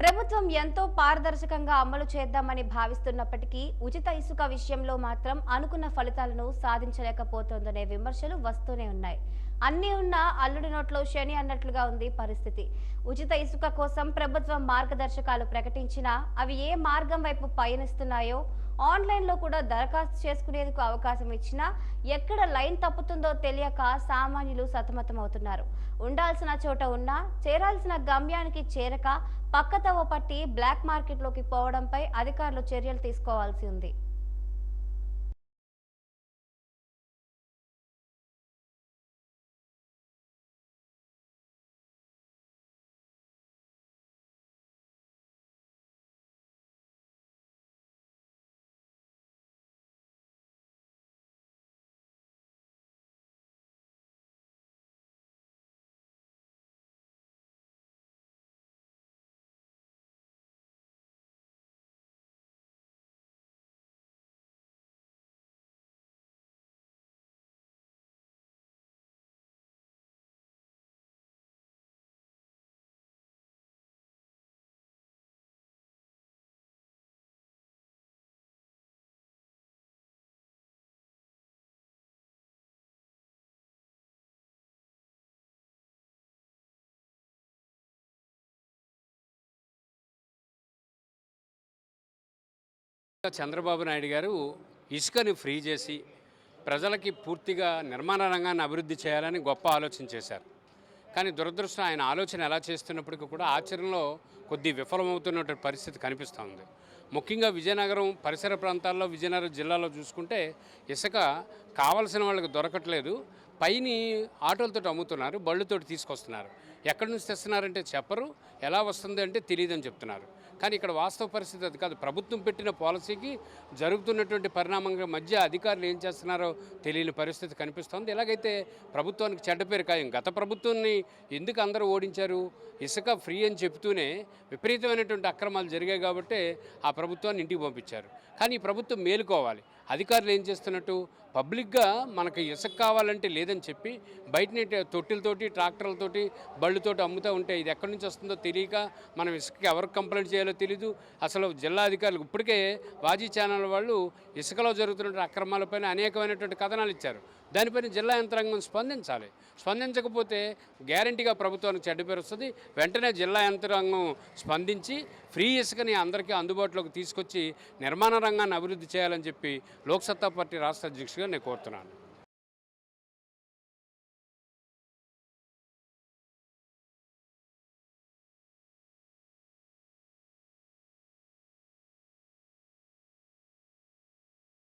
ప్రభుత్వం ఎంతో పారదర్శకంగా అమలు చేద్దామని భావిస్తున్నప్పటికీ ఉచిత ఇసుక విషయంలో మాత్రం అనుకున్న ఫలితాలను సాధించలేకపోతోందనే విమర్శలు వస్తూనే ఉన్నాయి. అన్నీ ఉన్నా అల్లుడి నోట్లో శని అన్నట్లుగా ఉంది పరిస్థితి. ఉచిత ఇసుక కోసం ప్రభుత్వం మార్గదర్శకాలు ప్రకటించినా అవి ఏ మార్గం వైపు పయనిస్తున్నాయో ఆన్లైన్లో కూడా దరఖాస్తు చేసుకునేందుకు అవకాశం ఇచ్చినా ఎక్కడ లైన్ తప్పుతుందో తెలియక సామాన్యులు సతమతమవుతున్నారు. ఉండాల్సిన చోట ఉన్నా చేరాల్సిన గమ్యానికి చేరక పక్కతవ పట్టి బ్లాక్ మార్కెట్లోకి పోవడంపై అధికారులు చర్యలు తీసుకోవాల్సి ఉంది. చంద్రబాబు నాయుడు గారు ఇసుకని ఫ్రీ చేసి ప్రజలకి పూర్తిగా నిర్మాణ రంగాన్ని అభివృద్ధి చేయాలని గొప్ప ఆలోచన చేశారు. కానీ దురదృష్టం ఆయన ఆలోచన ఎలా చేస్తున్నప్పటికీ కూడా ఆచరణలో కొద్ది విఫలమవుతున్నటువంటి పరిస్థితి కనిపిస్తూ ఉంది. ముఖ్యంగా విజయనగరం పరిసర ప్రాంతాల్లో విజయనగరం జిల్లాలో చూసుకుంటే ఇసుక కావలసిన వాళ్ళకి దొరకట్లేదు. పైని ఆటోలతో అమ్ముతున్నారు బళ్ళుతోటి తీసుకొస్తున్నారు. ఎక్కడి నుంచి తెస్తున్నారంటే చెప్పరు ఎలా వస్తుంది అంటే తెలియదని చెప్తున్నారు. కానీ ఇక్కడ వాస్తవ పరిస్థితి అది కాదు. ప్రభుత్వం పెట్టిన పాలసీకి జరుగుతున్నటువంటి పరిణామంగా మధ్య అధికారులు ఏం చేస్తున్నారో తెలియని పరిస్థితి కనిపిస్తోంది. ఎలాగైతే ప్రభుత్వానికి చెడ్డ పేరు ఖాయం గత ప్రభుత్వాన్ని ఎందుకు అందరూ ఓడించారు? ఇసుక ఫ్రీ అని చెప్తూనే విపరీతమైనటువంటి అక్రమాలు జరిగాయి కాబట్టి ఆ ప్రభుత్వాన్ని ఇంటికి పంపించారు. కానీ ఈ ప్రభుత్వం మేలుకోవాలి. అధికారులు ఏం చేస్తున్నట్టు? పబ్లిక్గా మనకి ఇసుక కావాలంటే లేదని చెప్పి బయటనే తొట్టిలతోటి ట్రాక్టర్లతోటి బళ్ళుతోటి అమ్ముతూ ఉంటే ఇది ఎక్కడి నుంచి వస్తుందో తెలియక మనం ఇసుకకి ఎవరికి కంప్లైంట్ చేయాలి తెలీదు. అసలు జిల్లా అధికారులు ఇప్పటికే వాజీ ఛానల్ వాళ్ళు ఇసుకలో జరుగుతున్న అక్రమాలపైన అనేకమైనటువంటి కథనాలు ఇచ్చారు. దానిపైన జిల్లా యంత్రాంగం స్పందించాలి. స్పందించకపోతే గ్యారంటీగా ప్రభుత్వానికి చెడ్డ పేరు వస్తుంది. వెంటనే జిల్లా యంత్రాంగం స్పందించి ఫ్రీ ఇసుకని అందరికీ అందుబాటులోకి తీసుకొచ్చి నిర్మాణ రంగాన్ని అభివృద్ధి చేయాలని చెప్పి లోక్సత్తా పార్టీ రాష్ట్ర అధ్యక్షుడిగా నేను కోరుతున్నాను.